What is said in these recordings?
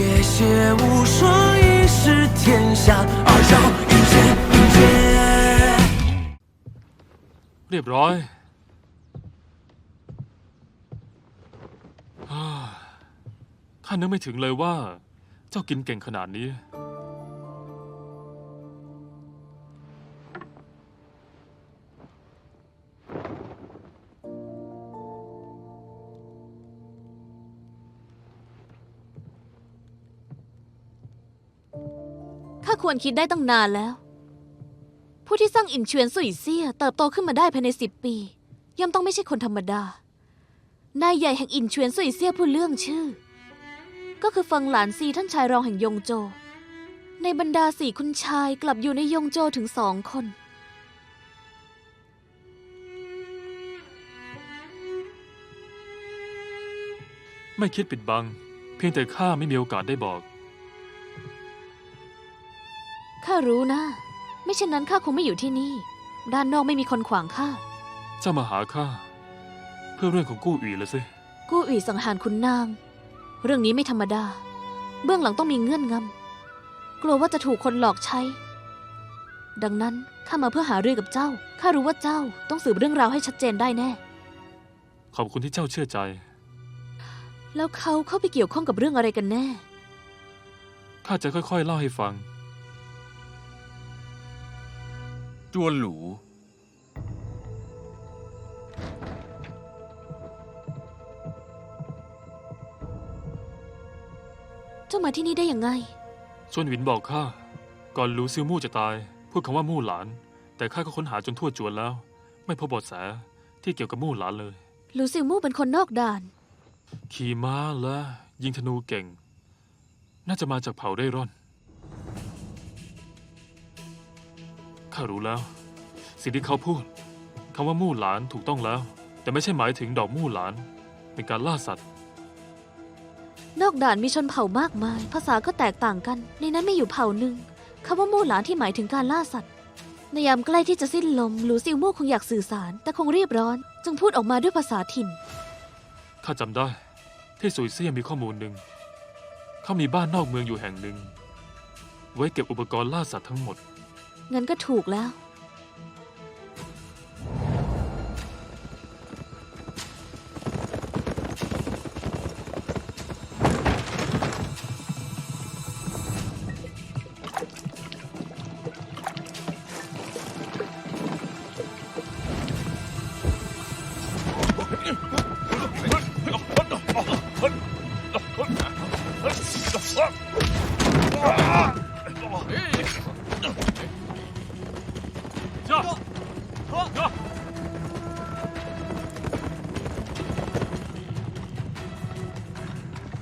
谢谢无双，一试天下，二招一剑一剑。 เรียบร้อยอ่าข้านึกไม่ถึงเลยว่า เจ้ากินเก่งขนาดนี้ ข้าควรคิดได้ตั้งนานแล้ว ผู้ที่สร้างอินเชวนสุยเซียเติบโตขึ้นมาได้ภายในสิบปี ย่อมต้องไม่ใช่คนธรรมดา นายใหญ่แห่งอินเชวนสุยเซียผู้เรื่องชื่อ ก็คือฟังหลานซีท่านชายรองแห่งยงโจ ในบรรดาสี่คุณชายกลับอยู่ในยงโจถึงสองคน ไม่คิดปิดบัง เพียงแต่ข้าไม่มีโอกาสได้บอก ข้ารู้นะ ไม่เช่นนั้นข้าคงไม่อยู่ที่นี่ ด้านนอกไม่มีคนขวางข้า เจ้ามาหาข้าเพื่อเรื่องของกู้อีละสิ กู้อีสังหารคุณนาง เรื่องนี้ไม่ธรรมดา เบื้องหลังต้องมีเงื่อนงำ กลัวว่าจะถูกคนหลอกใช้ ดังนั้นข้ามาเพื่อหาเรื่องกับเจ้า ข้ารู้ว่าเจ้าต้องสืบเรื่องราวให้ชัดเจนได้แน่ ขอบคุณที่เจ้าเชื่อใจ แล้วเขาเข้าไปเกี่ยวข้องกับเรื่องอะไรกันแน่ ข้าจะค่อยๆเล่าให้ฟัง จวนหลู เจ้ามาที่นี่ได้ยังไงชวนหวินบอกข้า ก่อนรู้ซิวมู่จะตาย พูดคำว่ามู่หลาน แต่ข้าก็ค้นหาจนทั่วจวนแล้ว ไม่พบเบาะแสที่เกี่ยวกับมู่หลานเลยลูซิลมู่เป็นคนนอกด่าน ขี่ม้าและยิงธนูเก่ง น่าจะมาจากเผ่าเร่ร่อน ข้ารู้แล้ว สิ่งที่เขาพูดคำว่ามู่หลานถูกต้องแล้ว แต่ไม่ใช่หมายถึงดอกมู่หลาน เป็นการล่าสัตว์ นอกด่านมีชนเผ่ามากมาย ภาษาก็แตกต่างกัน ในนั้นไม่อยู่เผ่าหนึ่งคำว่ามู่หลานที่หมายถึงการล่าสัตว์ ในยามใกล้ที่จะสิ้นลมหลูซิลมู่คงอยากสื่อสาร แต่คงรีบร้อน จึงพูดออกมาด้วยภาษาถิ่น ข้าจำได้ ที่สุยเซียมีข้อมูลหนึ่งเขามีบ้านนอกเมืองอยู่แห่งหนึ่ง ไว้เก็บอุปกรณ์ล่าสัตว์ทั้งหมด งั้นก็ถูกแล้ว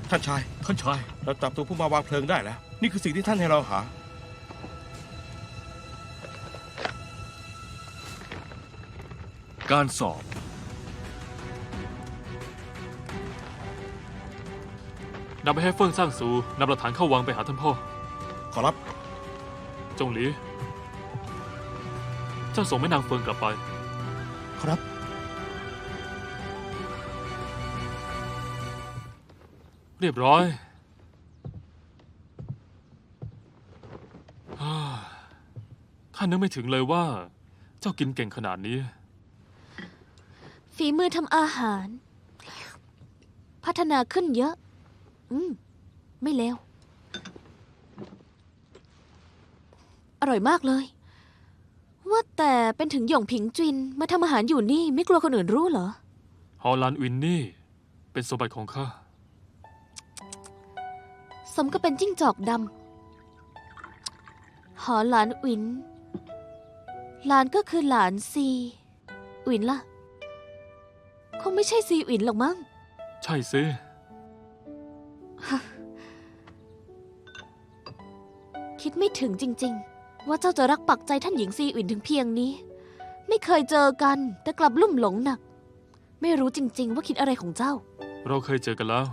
ท่านชาย ท่านชาย เราจับตัวผู้มาวางเพลิงได้แล้ว นี่คือสิ่งที่ท่านให้เราหา การสอบ นำไปให้เฟิ่งสร้างซูนำหลักฐานเข้าวังไปหาท่านพ่อ ขอรับ จงหลีเจ้าส่งแม่นางเฟิงกลับไป ขอรับ เรียบร้อยฮ่าข้านึกไม่ถึงเลยว่า เจ้ากินเก่งขนาดนี้ ฝีมือทำอาหาร พัฒนาขึ้นเยอะ อืม ไม่เลวอร่อยมากเลย ว่าแต่เป็นถึงหยงผิงจินมาทำอาหารอยู่นี่ ไม่กลัวคนอื่นรู้เหรอ ฮอลลันวินนี่ เป็นสมบัติของข้า สมก็เป็นจิ้งจอกดำ หอหลานอุ๋นหลานก็คือหลานซีอุ๋นล่ะ คงไม่ใช่ซีอุ๋นหรอกมั้ง ใช่สิ คิดไม่ถึงจริง ๆ ว่าเจ้าจะรักปักใจท่านหญิงซีอุ๋นถึงเพียงนี้ ไม่เคยเจอกัน แต่กลับลุ่มหลงหนัก ไม่รู้จริง ๆ ว่าคิดอะไรของเจ้า เราเคยเจอกันแล้ว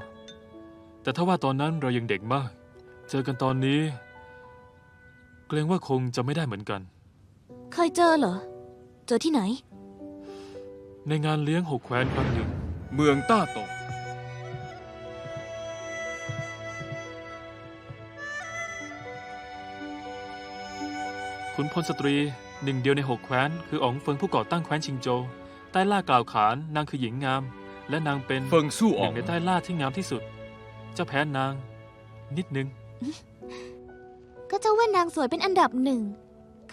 แต่ถ้าว่าตอนนั้นเรายังเด็กมาก เจอกันตอนนี้ เกรงว่าคงจะไม่ได้เหมือนกัน เคยเจอเหรอ เจอที่ไหน ในงานเลี้ยงหกแคว้นครั้งหนึ่ง เมืองต้าตงขุนพลสตรีหนึ่งเดียวในหกแคว้น คืออ๋องเฟิงผู้ก่อตั้งแคว้นชิงโจ ใต้ล่ากล่าวขานนางคือหญิงงาม และนางเป็นเฟิงสู้อ๋หอนึ่งในใต้ล่าที่งามที่สุด เจ้าแพ้นาง นิดนึง ก็เจ้าว่านางสวยเป็นอันดับหนึ่ง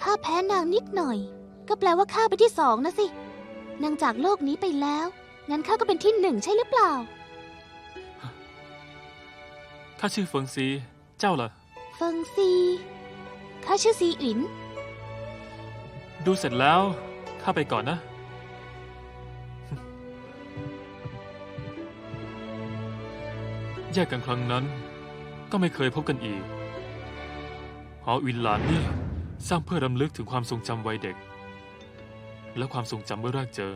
ข้าแพ้นางนิดหน่อย ก็แปลว่าข้าไปนที่สองนะสิ นางจากโลกนี้ไปแล้ว งั้นข้าก็เป็นที่หนึ่งใช่หรือเปล่า ข้าชื่อเฟิงซี เจ้าล่ะ เฟิงซี ข้าชื่อซีอิน ดูเสร็จแล้ว ข้าไปก่อนนะ แยกกันครั้งนั้น ก็ไม่เคยพบกันอีก หอวินหลานนี่สร้างเพื่อรำลึกถึงความทรงจำวัยเด็ก และความทรงจำเมื่อแรกเจอ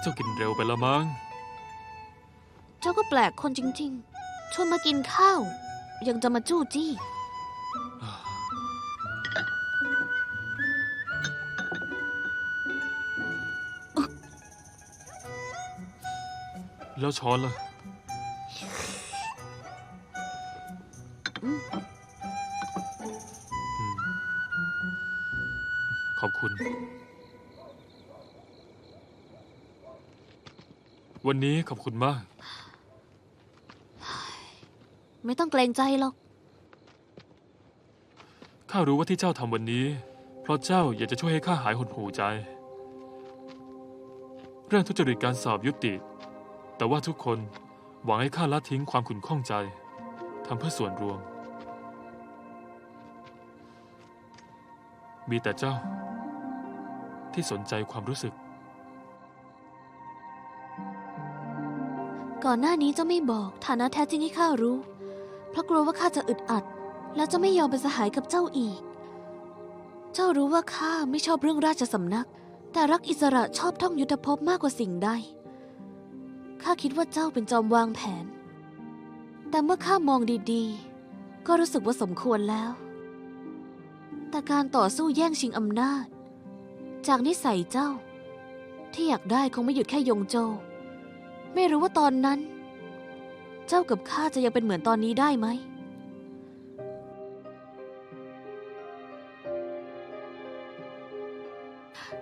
เจ้ากินเร็วไปแล้วมั้ง เจ้าก็แปลกคนจริงๆ ชวนมากินข้าว ยังจะมาจู้จี้ แล้วช้อนล่ะ ขอบคุณ วันนี้ขอบคุณมาก ไม่ต้องเกรงใจหรอก ข้ารู้ว่าที่เจ้าทำวันนี้ เพราะเจ้าอยากจะช่วยให้ข้าหายหดหูใจ เรื่องทุจริตการสอบยุติ แต่ว่าทุกคนหวังให้ข้าละทิ้งความขุ่นข้องใจทำเพื่อส่วนรวม มีแต่เจ้า ที่สนใจความรู้สึก ก่อนหน้านี้เจ้าไม่บอกฐานะแท้จริงให้ข้ารู้ เพราะกลัวว่าข้าจะอึดอัด และจะไม่ยอมเป็นสหายกับเจ้าอีก เจ้ารู้ว่าข้าไม่ชอบเรื่องราชสำนัก แต่รักอิสระชอบท่องยุทธภพมากกว่าสิ่งใด ข้าคิดว่าเจ้าเป็นจอมวางแผน แต่เมื่อข้ามองดีๆ ก็รู้สึกว่าสมควรแล้ว แต่การต่อสู้แย่งชิงอำนาจ จากนิสัยเจ้า ที่อยากได้คงไม่หยุดแค่ยงโจ ไม่รู้ว่าตอนนั้น เจ้ากับข้าจะยังเป็นเหมือนตอนนี้ได้ไหม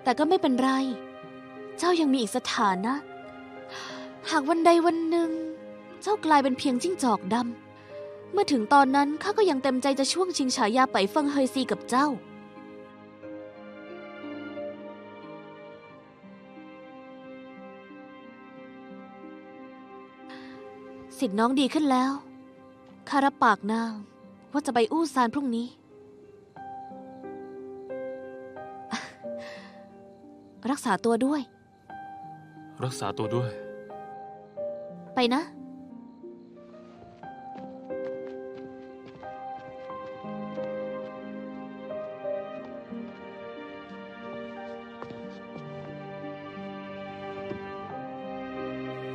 แต่ก็ไม่เป็นไร เจ้ายังมีอีกสถานะ หากวันใดวันหนึ่ง เจ้ากลายเป็นเพียงจิ้งจอกดำ เมื่อถึงตอนนั้นข้าก็ยังเต็มใจจะช่วงชิงฉายาไปเฟิงเฮยซีกับเจ้า สิทธิ์น้องดีขึ้นแล้ว ข้ารับปากนางว่าจะไปอู้ซานพรุ่งนี้ รักษาตัวด้วย รักษาตัวด้วย ไปนะ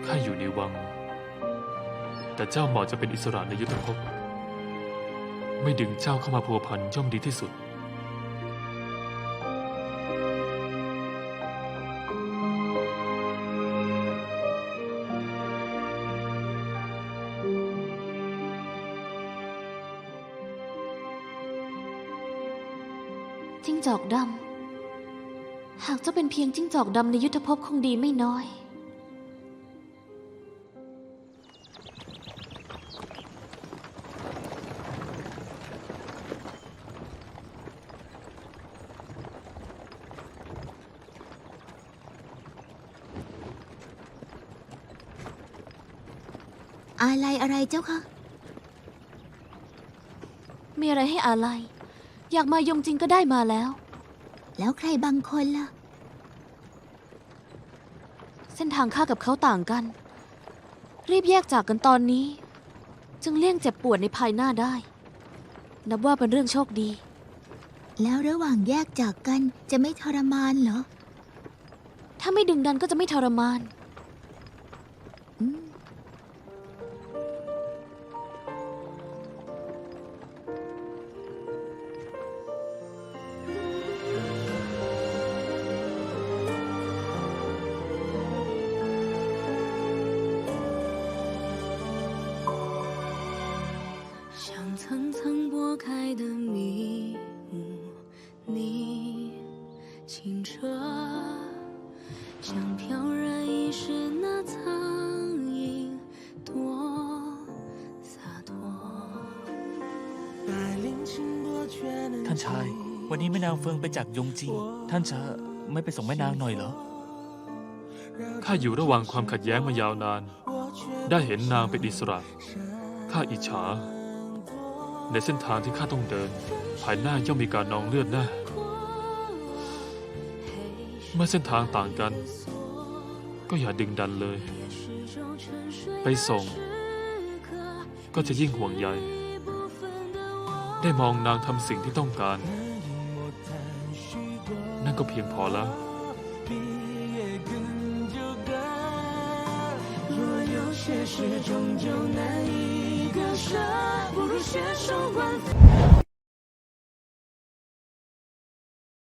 ข้าอยู่ในวัง แต่เจ้าเหมาะจะเป็นอิสระในยุทธภพ ไม่ดึงเจ้าเข้ามาพัวพันย่อมดีที่สุด จิ้งจอกดำ หากเจ้าเป็นเพียงจิ้งจอกดำในยุทธภพคงดีไม่น้อย อะไรอะไรเจ้าคะ มีอะไรให้อาลัย อยากมายงจริงก็ได้มาแล้ว แล้วใครบางคนล่ะ เส้นทางข้ากับเขาต่างกัน รีบแยกจากกันตอนนี้ จึงเลี่ยงเจ็บปวดในภายหน้าได้ นับว่าเป็นเรื่องโชคดี แล้วระหว่างแยกจากกันจะไม่ทรมานเหรอ ถ้าไม่ดึงดันก็จะไม่ทรมาน อืม 层层拨开的迷雾，你清澈，像飘然一世那苍蝇，多洒脱。百灵清波却能 ท่านชาย วันนี้แม่นางเฟิงไปจากยงจี ท่านจะไม่ไปส่งแม่นางหน่อยเหรอ ข้าอยู่ระหว่างความขัดแย้งมายาวนาน ได้เห็นนางเป็นอิสระ ข้าอิจฉา ในเส้นทางที่ข้าต้องเดิน ภายหน้าย่อมมีการนองเลือดแน่เมื่อเส้นทางต่างกัน ก็อย่าดึงดันเลย ไปส่ง ก็จะยิ่งห่วงใยได้มองนางทำสิ่งที่ต้องการ นั่นก็เพียงพอแล้ว 现实终究难以割舍，不如携手共赴。